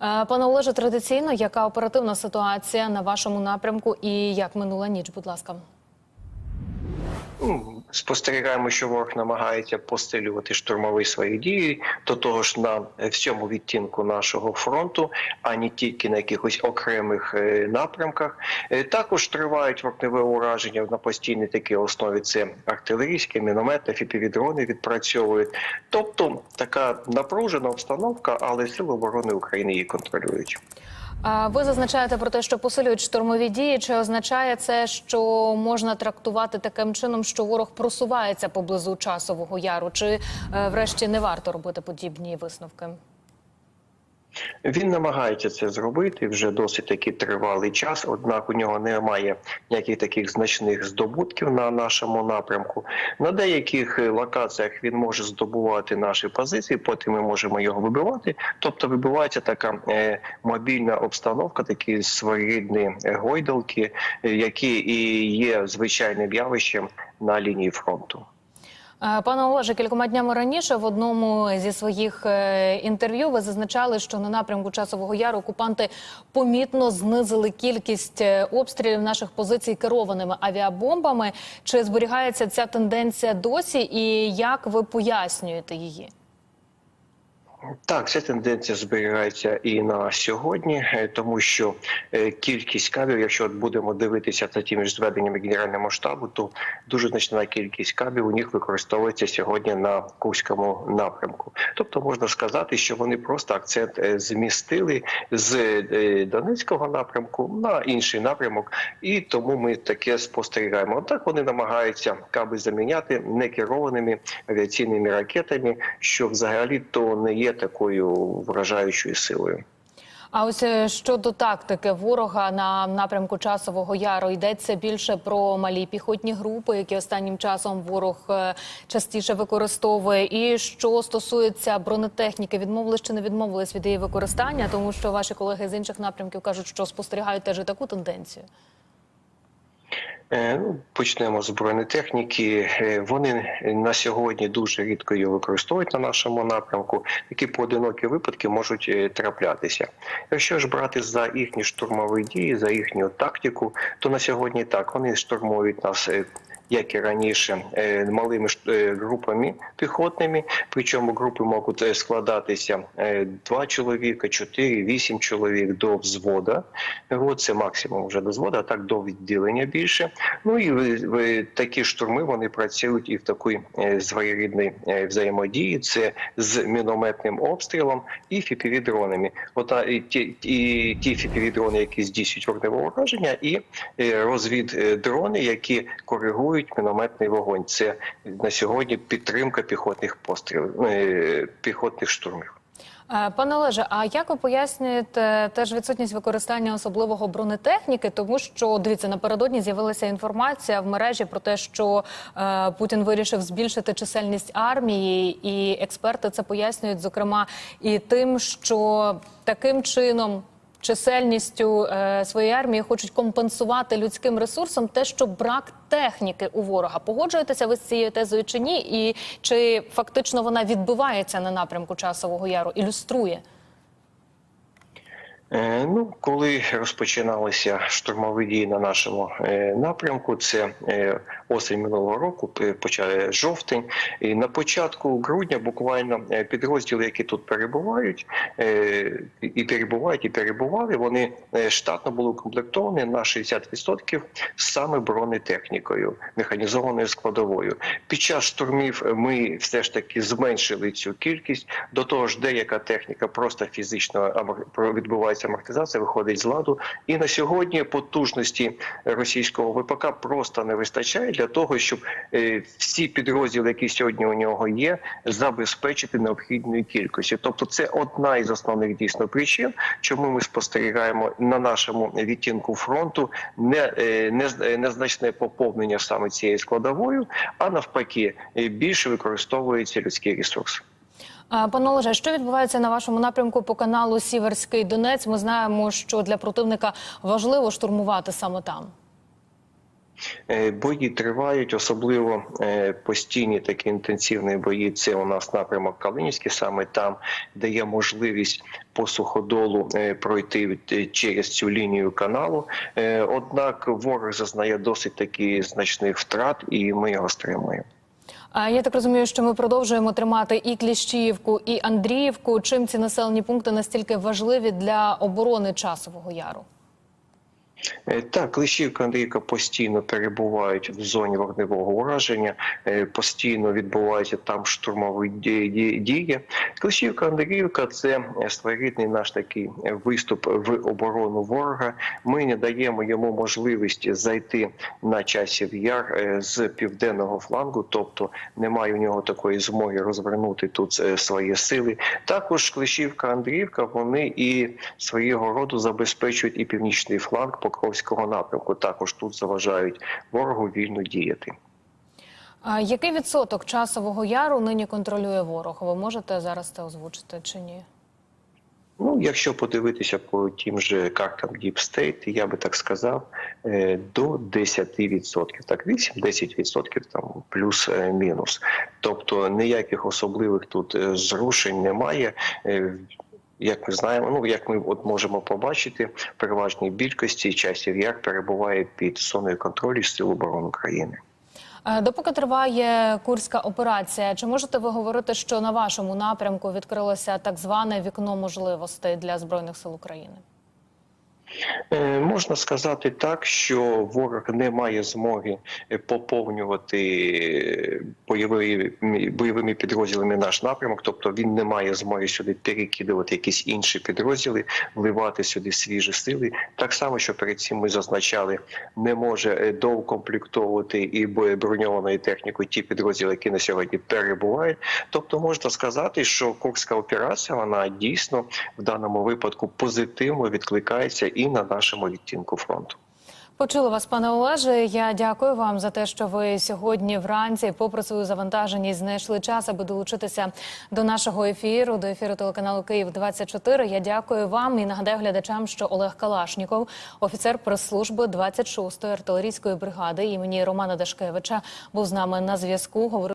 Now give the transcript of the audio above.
Е, Пане Олеже, традиційно, яка оперативна ситуація на вашому напрямку і як минула ніч, будь ласка. Спостерігаємо, що ворог намагається посилювати штурмові свої дії до того ж на всьому відтінку нашого фронту, а не тільки на якихось окремих е, напрямках. Е, Також тривають вогневе ураження на постійній такій основі. Це артилерійське, міномети, фіпівідрони відпрацьовують. Тобто така напружена обстановка, але сили оборони України її контролюють. Ви зазначаєте про те, що посилюють штурмові дії. Чи означає це, що можна трактувати таким чином, що ворог просувається поблизу часового яру? Чи е, врешті не варто робити подібні висновки? Він намагається це зробити вже досить таки тривалий час. Однак у нього немає ніяких таких значних здобутків на нашому напрямку. На деяких е, локаціях він може здобувати наші позиції, потім ми можемо його вибивати. Тобто вибивається така е, мобільна обстановка, такі своєрідні е, гойдалки, які і є звичайним явищем на лінії фронту. Е, Пане Олеже, кількома днями раніше в одному зі своїх е, інтерв'ю ви зазначали, що на напрямку часового яру окупанти помітно знизили кількість е, обстрілів наших позицій керованими авіабомбами. Чи зберігається ця тенденція досі, і як ви пояснюєте її? Так, ця тенденція зберігається і на сьогодні, е, тому що е, кількість кабів, якщо от будемо дивитися за тими ж зведеннями генерального штабу, то дуже значна кількість кабів у них використовується сьогодні на Курському напрямку. Тобто можна сказати, що вони просто акцент е, змістили з Донецького напрямку на інший напрямок, і тому ми таке спостерігаємо. Отак вони намагаються каби заміняти некерованими авіаційними ракетами, що взагалі то не є такою вражаючою силою. А ось е, щодо тактики ворога на напрямку часового яру йдеться більше про малі піхотні групи, які останнім часом ворог е, частіше використовує. І що стосується бронетехніки, відмовились чи не відмовились від її використання, тому що ваші колеги з інших напрямків кажуть, що спостерігають теж таку тенденцію. Е, ну, Почнемо з бронетехніки. техніки. Вони на сьогодні дуже рідко її використовують на нашому напрямку. Такі поодинокі випадки можуть е, траплятися. Якщо ж брати за їхні штурмові дії, за їхню тактику, то на сьогодні так вони штурмують нас. Як і раніше, е, малими е, групами піхотними, причому групи можуть е, складатися е, два чоловіка, чотири, вісім чоловік до взвода. Це максимум вже до взвода, а так до відділення більше. Ну і такі штурми вони працюють і в такій е, взаємодії. Це з мінометним обстрілом і фіпівідронами. От і ті, і ті фіпівідрони, які здійснюють вогневе ураження, і розвіддрони, які коригують мінометний вогонь. Це на сьогодні підтримка піхотних пострілів, е, піхотних штурмів. Е, Пане Олеже, а як ви пояснюєте теж відсутність використання особливого бронетехніки? Тому що дивіться, напередодні з'явилася інформація в мережі про те, що е, Путін вирішив збільшити чисельність армії, і експерти це пояснюють, зокрема, і тим, що таким чином. Чисельністю е, своєї армії хочуть компенсувати людським ресурсом те, що брак техніки у ворога. Погоджуєтеся ви з цією тезою чи ні? І чи фактично вона відбувається на напрямку часового яру, ілюструє? Е, Ну, коли розпочиналися штурмові дії на нашому е, напрямку, це е, осінь минулого року, п- почав жовтень. І на початку грудня буквально підрозділи, які тут перебувають, і перебувають, і перебували, вони штатно були укомплектовані на 60% саме бронетехнікою, механізованою складовою. Під час штурмів ми все ж таки зменшили цю кількість. До того ж, деяка техніка просто фізично амор- відбувається амортизація, виходить з ладу. І на сьогодні потужності російського ВПК просто не вистачає для того, щоб е, всі підрозділи, які сьогодні у нього є, забезпечити необхідною кількістю. Тобто, це одна із основних дійсно причин, чому ми спостерігаємо на нашому відтінку фронту не, е, не- незначне поповнення саме цією складовою, а навпаки, е, більше використовується людський ресурс. Пане Олеже, що відбувається на вашому напрямку по каналу Сіверський Донець? Ми знаємо, що для противника важливо штурмувати саме там. Е, Бої тривають, особливо е, постійні такі інтенсивні бої. Це у нас напрямок Калинівський, саме там, де є можливість по суходолу е, пройти через цю лінію каналу. Однак ворог зазнає досить таки значних втрат, і ми його стримуємо. Я так розумію, що ми продовжуємо тримати і Кліщіївку, і Андріївку. Чим ці населені пункти настільки важливі для оборони часового яру? Е, Так, Лишівка Андрійка постійно перебувають в зоні вогневого ураження, е, постійно відбуваються там штурмові ді- ді- дії. Клишівка Андріївка це своєрідний наш такий виступ в оборону ворога. Ми не даємо йому можливість зайти на часів яр е, з південного флангу, тобто немає у нього такої змоги розвернути тут свої сили. Також Клишівка Андріївка вони і свого роду забезпечують і північний фланг Покровського напрямку. Також тут заважають ворогу вільно діяти. А який відсоток часового яру нині контролює ворог? Ви можете зараз це озвучити чи ні? Ну, якщо подивитися по тим же картам Deep State, я би так сказав, е, до 10%. Так, 8-10% там плюс-мінус. Тобто ніяких особливих тут е, зрушень немає. Як ми знаємо, ну як ми от можемо побачити, переважній більшості часів як перебуває під зоною контролю Сил оборони України. Е, Допоки триває курська операція, чи можете ви говорити, що на вашому напрямку відкрилося так зване вікно можливостей для збройних сил України? Е, Можна сказати так, що ворог не має змоги е, поповнювати е, бойові, бойовими підрозділами наш напрямок, тобто він не має змоги сюди перекидувати якісь інші підрозділи, вливати сюди свіжі сили. Так само, що перед цим ми зазначали, не може доукомплектовувати і броньованою технікою ті підрозділи, які на сьогодні перебувають. Тобто можна сказати, що Курська операція вона дійсно в даному випадку позитивно відкликається і на нашому відтінку фронту. Почула вас, пане Олеже. Я дякую вам за те, що ви сьогодні вранці, попри свою завантаженість, знайшли час, аби долучитися до нашого ефіру, до ефіру телеканалу Київ 24 Я дякую вам і нагадаю глядачам, що Олег Калашніков, офіцер прес-служби 26-ї артилерійської бригади імені Романа Дашкевича, був з нами на зв'язку.